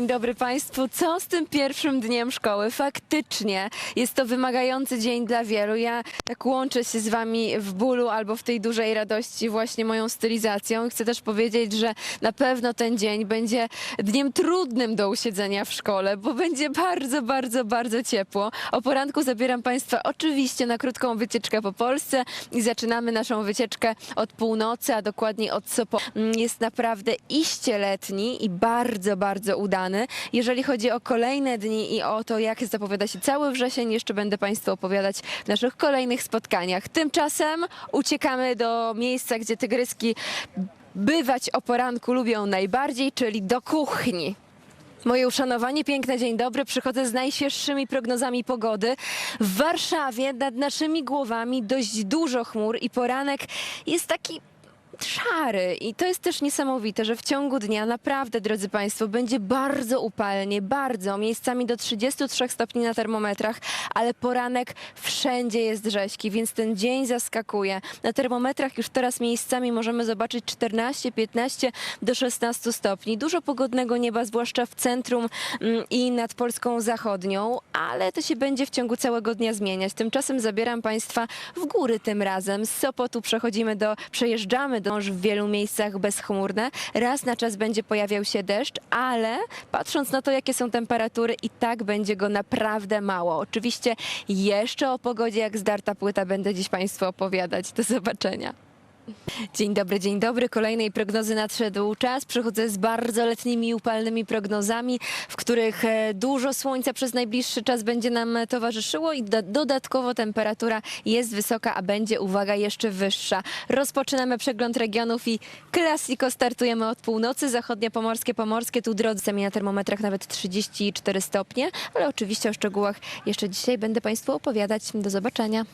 Dzień dobry Państwu. Co z tym pierwszym dniem szkoły? Faktycznie jest to wymagający dzień dla wielu. Ja tak łączę się z Wami w bólu albo w tej dużej radości właśnie moją stylizacją. Chcę też powiedzieć, że na pewno ten dzień będzie dniem trudnym do usiedzenia w szkole, bo będzie bardzo, bardzo, bardzo ciepło. O poranku zabieram Państwa oczywiście na krótką wycieczkę po Polsce i zaczynamy naszą wycieczkę od północy, a dokładniej od Sopotu. Mm, Jest naprawdę iście letni i bardzo, bardzo udany. Jeżeli chodzi o kolejne dni i o to, jak zapowiada się cały wrzesień, jeszcze będę Państwu opowiadać w naszych kolejnych spotkaniach. Tymczasem uciekamy do miejsca, gdzie tygryski bywać o poranku lubią najbardziej, czyli do kuchni. Moje uszanowanie, piękny dzień dobry. Przychodzę z najświeższymi prognozami pogody. W Warszawie nad naszymi głowami dość dużo chmur i poranek jest taki szary. I to jest też niesamowite, że w ciągu dnia naprawdę, drodzy Państwo, będzie bardzo upalnie, bardzo, miejscami do 33 stopni na termometrach, ale poranek wszędzie jest rzeźki, więc ten dzień zaskakuje. Na termometrach już teraz miejscami możemy zobaczyć 14, 15 do 16 stopni. Dużo pogodnego nieba, zwłaszcza w centrum mm, i nad Polską Zachodnią, ale to się będzie w ciągu całego dnia zmieniać. Tymczasem zabieram Państwa w góry tym razem. Z Sopotu przechodzimy do, przejeżdżamy morz w wielu miejscach bezchmurne. Raz na czas będzie pojawiał się deszcz, ale patrząc na to, jakie są temperatury, i tak będzie go naprawdę mało. Oczywiście jeszcze o pogodzie jak zdarta płyta będę dziś Państwu opowiadać. Do zobaczenia. Dzień dobry, dzień dobry. Kolejnej prognozy nadszedł czas. Przychodzę z bardzo letnimi upalnymi prognozami, w których e, dużo słońca przez najbliższy czas będzie nam towarzyszyło i do, dodatkowo temperatura jest wysoka, a będzie, uwaga, jeszcze wyższa. Rozpoczynamy przegląd regionów i klasiko startujemy od północy. Zachodnia Pomorskie, Pomorskie, tu drodzy na termometrach nawet 34 stopnie, ale oczywiście o szczegółach jeszcze dzisiaj będę Państwu opowiadać. Do zobaczenia.